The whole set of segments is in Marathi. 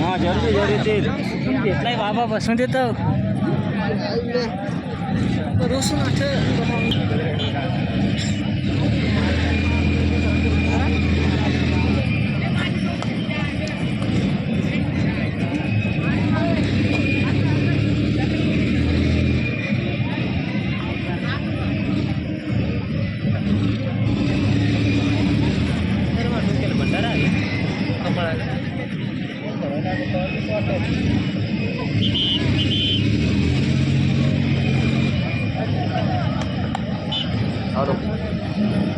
हा जरूर जरूर ते घेतलाय बाबा बसून देतो 바 로.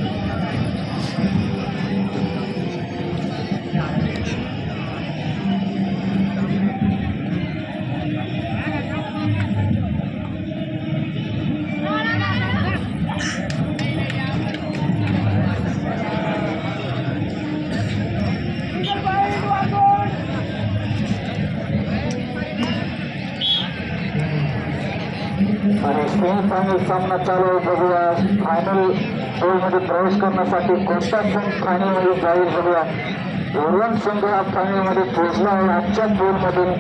आणि सेमीफायनल सामना चालू आहे बघूया. फायनलमध्ये प्रवेश करण्यासाठी कोणता संघ फायनलमध्ये जाईल बघूया. धोरण संघ हा फायनलमध्ये पोहोचला आहे. आजच्या मधून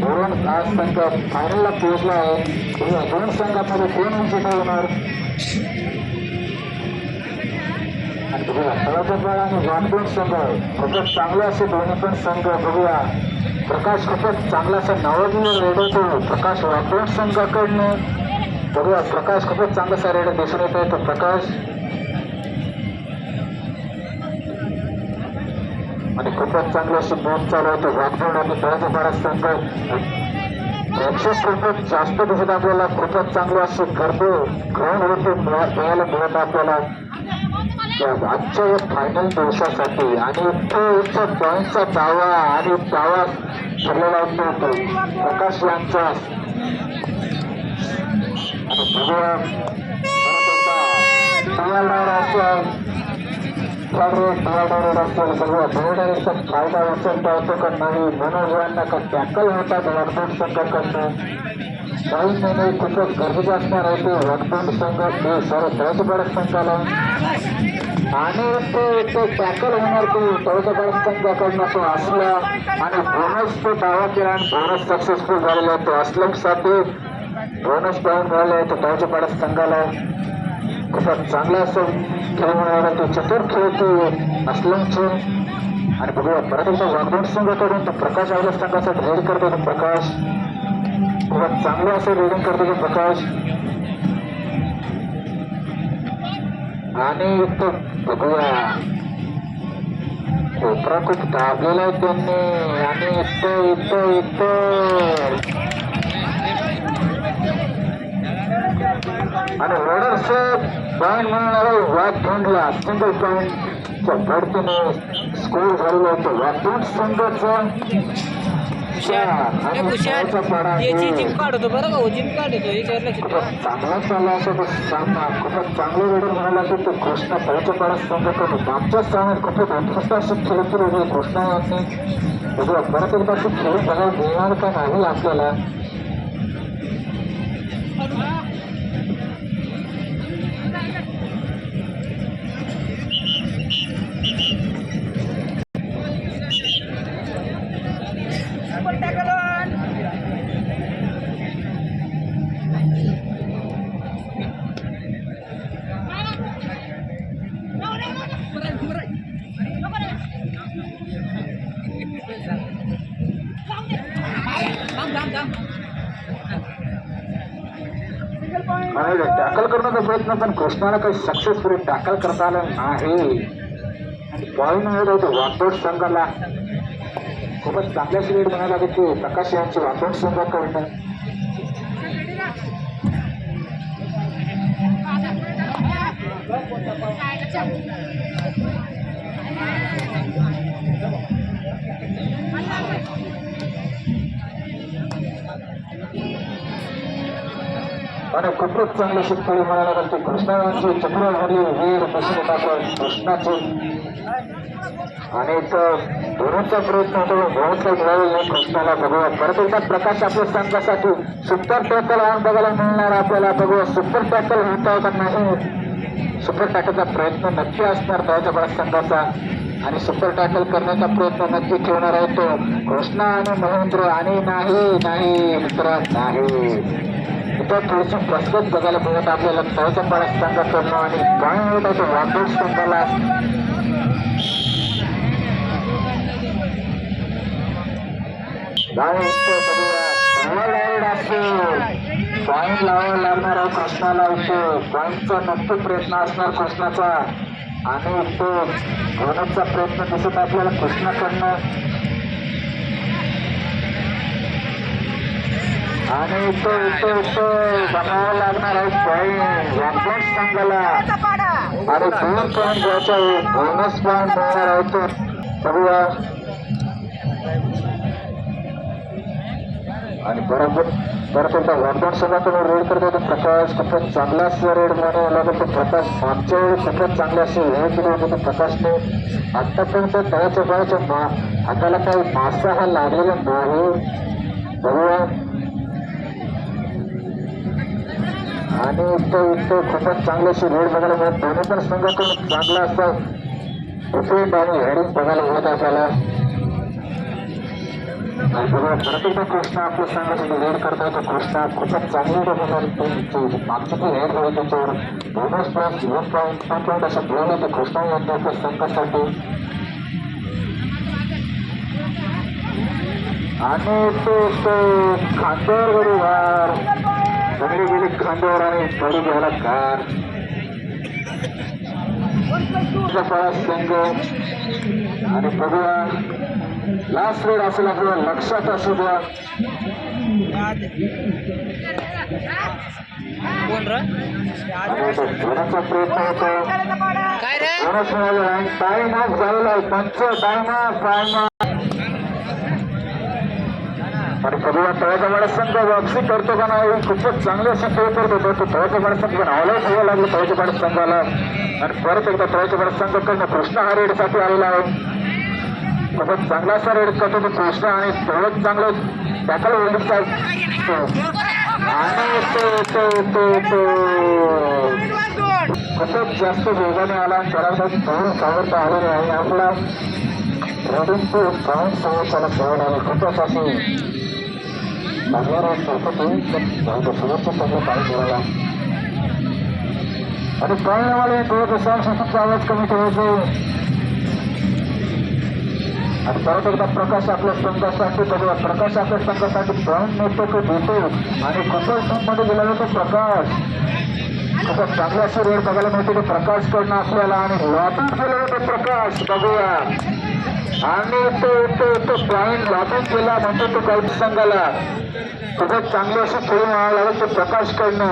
धोरण हा संघ फायनलला पोहोचला आहे. बघूया दोन संघामध्ये कोण विजेता होणार? आणि बघूया तळाचा आणि वाटकोण संघ खूपच चांगला असे दोन्ही पण संघ बघूया प्रकाश खूपच चांगला असा नवोदित रेडवतो प्रकाश वाटकोण संघाकडनं बघूया प्रकाश खूपच चांगला सारेड दिसून येत आहे तो प्रकाश आणि खूपच चांगलं अशी बोट चालू होतं वाटकोण आणि बऱ्याच बऱ्याच संघ. प्रेक्षक खूपच जास्त दिसत आपल्याला. खूपच चांगलं अशी गर्दी ग्राउंड होते बघायला मिळत आपल्याला. आजच्या या फायनल दिवसासाठी आणि तो इथं पॉईंटचा दावा आणि दावा ठरलेला होतो प्रकाश यांचा. फायदा उचलता येतो का नाही मनोज का टॅकल होतात वरदोट संघाकडनं काही महिने खूपच गरजेचे असणार आहे ते वरदोट संघ ते सर्व तळसगड संघाला आणि ते ते टॅकल होणार ते तळसगड संघाकडनं तो असला आणि बोनस तो दावा केला आणि बोनस सक्सेसफुल झालेला तो तो असलमसाठी बोनस पॉईंट मिळाले तर पाहिजे तळसगड संघाला खूपच चांगला असं खेळ मिळाला तो चतुर खेळतो असल्याचे. आणि बघूया परत एकदा संघ संघाकडून तो प्रकाश आवला संघाचा रेड करतो तो प्रकाश. खूपच चांगलं असं रेडिंग करतो तो प्रकाश. आणि तो बघूया. कोपरा खूप दाबलेला आहे त्यांनी. आणि इथं इथं इथं आणि रोडर्स पॉईंट म्हणणारा वाघ धोंडला सिंगल पॉईंटच्या धडकीने स्कोर झालेला होतो. वाघोड संघाचा हो चांगला चालला असं तो सामना. खूपच चांगलं रेडर म्हणाला की तो कृष्णा तळच्या पाडा संघाकडून. आमच्या स्थानात खूपच उत्कृष्ट असं खेळत होते? कृष्णा यांनी. बघूया परत एकदा तो खेळ बघायला मिळणार का नाही आपल्याला? टॅकल करण्याचा प्रयत्न पण कृष्णाला काही सक्सेसफुली टॅकल करता आलं नाही. पॉईंट मिळत होते वाटोड संघाला. खूपच चांगल्या स्पीड म्हणायला लागेल की प्रकाश यांची वाटोड संघाकडनं आणि खूपच चांगले शेतकरी म्हणायला लागते की कृष्णाची वीर बसून येतात कृष्णाचे आणि धोरणचा प्रयत्न होतो बहुत घ्यावे नाही कृष्णाला बघूया परत एकदा प्रकाश आपल्या संघासाठी सुपर टॅकल आम बघायला मिळणार आपल्याला. बघूया सुपर टॅकल होता का नाही. सुपर टॅकलचा प्रयत्न नक्की असणार तळाच्या बळा संघाचा. आणि सुपर टॅकल करण्याचा प्रयत्न नक्की ठेवणार आहे तो. कृष्णा आणि महेंद्र आणि नाही नाही मित्र नाही. इथं थोडीशी कसरत बघायला मिळत आपल्याला तळाच्या बळा करणं आणि काय होत असं तो वांदोड संघाला पॉईंट लावावा लागणार आहे कृष्णाला इथे पॉईंटचा नक्की प्रयत्न असणार कृष्णाचा आणि तो होण्याचा प्रयत्न दिसत आपल्याला कृष्णाकडनं आणि तो इथे इथे बनावं लागणार आहे पॉईंट वन पॉईंट संघाला आणि दोन पॉईंट घ्यायचा आहे बोनस पॉईंट मिळणार आहे तो. बघूया. आणि बरोबर परत एकदा लॉकडाऊन संघातून रेड करतो तर प्रकाश खूपच चांगला असे रेड म्हणावं लागेल तर प्रकाश मागच्या वेळी खूपच चांगले असे रेड केले होते तर प्रकाशने. आत्तापर्यंत तळाच्या बळाच्या मा हाताला काही मासा हा लागलेला नाही. बघूया. आणि इथं इथं खूपच चांगले असे रोड बघायला मिळत दोन्ही पण संघातून चांगला असा डिफेंड आणि हेडिंग बघायला मिळत आपल्याला. प्रत्येक कृष्णा आपल्या संघासाठी रेड करता तो कृष्णा खूपच चांगली होणार मागची ती रेड होती त्याच्यावर. बोनस पॉईंट दोन पॉईंट पॉईंट असं कृष्णा आपल्या संघासाठी. आणि तो खांद्यावर सगळी गेली खांद्यावर आणि गडी घ्यायला कार. संघ आणि बघूया. लास्ट रेड असेल आपल्याला लक्षात असू द्या. घेण्याचा प्रयत्न होतो. मिळाला टाइम ऑफ झालेला आहे पंच टाइम ऑफ टाइम ऑफ आणि माणसांचा वापसी करतो का नाही खूपच चांगले असे खेळ करत होतो. तो तळाच्या वाडा संघ पण ऑल आउट लागलं तळाच्या माणस संघाला. आणि परत एकदा तळाच्या माणस संघाकडनं कृष्णा हा रेडसाठी आलेला आहे. खूपच चांगला असा रेड करतो तो कृष्णा आणि तेवढंच चांगलं टॅकल होल्डिंगचा हो. आणि तो तो तो तो खूपच जास्त वेगाने आला आणि त्याला काही दोन सावरता आलेले आहे. आपला रडून रेडिंगचे पॉईंट समोरच्याला जवळ आले खूपच असे चांगला रेड करतो तो समोरच्या सगळं काही करायला आणि पळण्यावाले थोडंसं सहनशक्तीचा आवाज कमी ठेवायचो आणि परत एकदा प्रकाश आपल्या संघासाठी बघूया प्रकाश आपल्या संघासाठी प्राण नेतो तो देतो आणि कुशल संघमध्ये गेला जातो प्रकाश आता चांगला अशी रेड बघायला मिळते की प्रकाश कडनं आपल्याला आणि लॉबीत गेला जातो प्रकाश बघूया. आणि तो तो तो पॉईंट लागून गेला म्हणतो तो काही संघाला. खूपच चांगलं असं खेळून आणावं लागेल ते प्रकाश करणं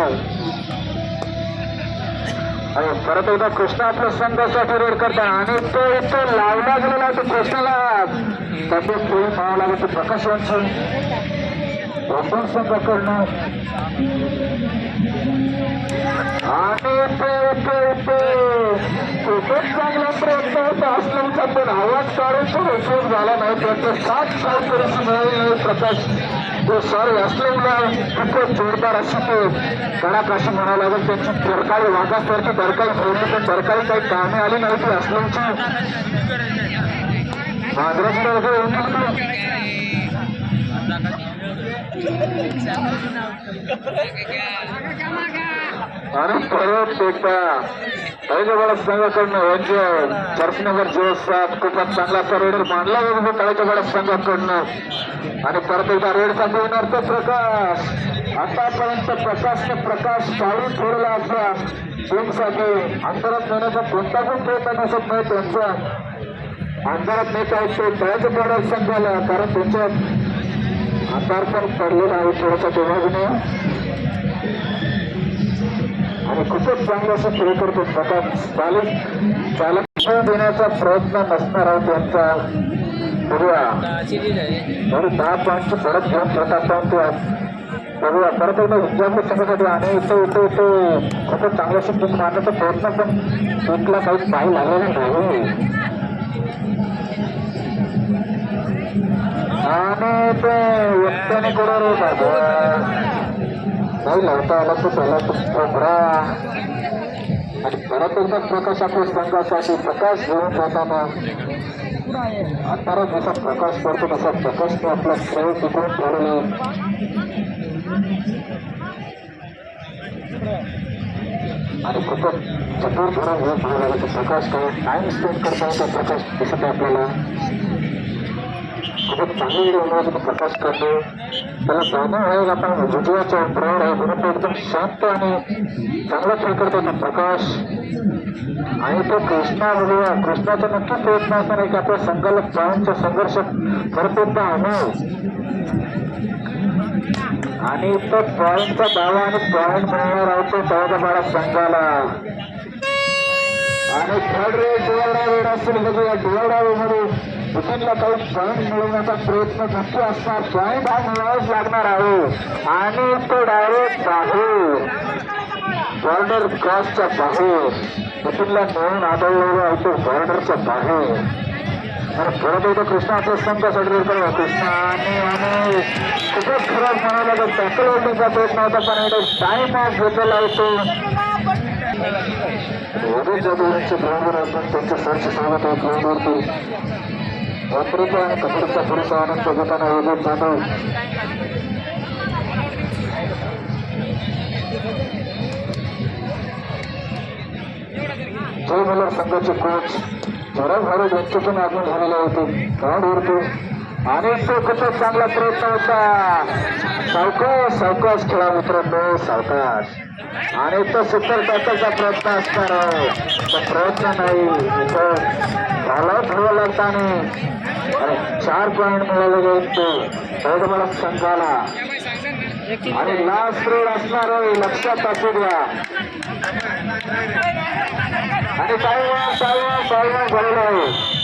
आणि परत एकदा कृष्णा आपल्या संघासाठी रेड करताना आणि तो इथं लावला गेलेला तो कृष्णाला. तब्येत खेळून म्हणावं लागेल तो प्रकाश यांचं. प्रथम संघाकडनं आणि खूपच चांगला प्रयत्न होता असल्याचा पण आवाज काढून तो झाला नाही त्याचं सात सात तरी मिळाली नाही प्रकाश तो सर असलेला खूपच जोरदार अशी ते कडक अशी म्हणावं लागेल त्यांची सरकारी वाघासारखी सरकारी फोडली पण सरकारी काही कामे आली नाही ती असल्याची आणि परत एकदा तळेच्या संघाकडनं यांचे चर्चनगर जोसात खूपच चांगला असा रेडर मांडला होता तळेच्या बडा संघाकडनं आणि परत एकदा रेड विनर तो प्रकाश. आतापर्यंत प्रकाशने प्रकाश चालू ठेवलेला आपल्या टीमसाठी अंतरात नेण्याचा कोणता पण प्रयत्न दिसत नाही त्यांचा. अंतरात नेता असतो तळ्याच्या बडा संघाला कारण त्यांच्या अंधार पण पडलेला आहे थोडासा तेव्हा. आणि चांगलं असं खेळ करतो. प्रकाश चालक चालक देण्याचा प्रयत्न नसणार आहे त्यांचा बघूया. बरं दहा पॉईंटची परत घेऊन प्रकाश ते बघूया. परत एकदा विद्यार्थी संघासाठी आणि इथे इथे इथे. खूपच चांगलं असं पीक मारण्याचा प्रयत्न पण पीकला काही पाही लागलेला नाही. आणि ते व्यक्तीने कोणावर रे बाबा. लावता आला तो त्याला तो खोबरा आणि परत एकदा प्रकाश आपल्या संघासाठी प्रकाश घेऊन जाताना अंधारात जसा प्रकाश पडतो तसा प्रकाश तो आपला खेळ टिकून ठेवलेला आणि खूपच चतुर धरून हे म्हणायला प्रकाश काय टाइम स्पेंड करता येतो प्रकाश दिसत आहे आपल्याला. खूपच चांगली होणार प्रकाश करतो. त्याला जाणीव व्हायला आपण विजयाच्या प्रौढ आहे. म्हणून तो एकदम शांत आणि चांगला प्रकार करतो प्रकाश. आणि तो कृष्णा बघूया. कृष्णाचा नक्की प्रयत्न असणार आहे की आपल्या संघाला पॉईंटचा संघर्ष भरपूरदा आणू आणि तो पॉईंटचा दावा आणि पॉईंट मिळणार आहोत तो चौदाबारा संघाला. आणि थर्ड रेट डिवायडा वेळ असेल. बघूया. डिवायडा मध्ये विकेटला काही पॉईंट मिळवण्याचा प्रयत्न नक्की असणार पॉईंट भाग मिळावाच लागणार आहे. आणि तो डायरेक्ट बाहेर बॉर्डर क्रॉसच्या बाहेर विकेटला मिळून आढळलेला आहे तो बॉर्डरच्या बाहेर. आणि परत एकदा कृष्णाचा आपल्या संघासाठी कृष्णाने आणि खूपच खराब म्हणायला तर टॅकल होण्याचा प्रयत्न होता पण एकदा टाइम ऑफ घेतलेला होतो तो. जाधव जाधवांचे बरोबर आपण त्यांच्या सरचे स्वागत आहे ग्राउंडवरती वापरतो आणि कबड्डीचा आनंद घेताना वडील जाधव जय मल्हार संघाचे कोच. जरा भारत यांच्यातून आगमन झालेले होते. उरतो आणि तो खूपच चांगला प्रयत्न होता. सावकाश सावकाश खेळा मित्रांनो सावकाश. आणि तो सुपर टाकायचा प्रयत्न असणार प्रयत्न नाही. इथं झाला ठेवा लागताना आणि चार पॉईंट मिळाले गेले तो मला संघाला आणि लास्ट रोड असणार आहे लक्षात असू द्या. आणि टाइम टाइम टाइम झालेला आहे.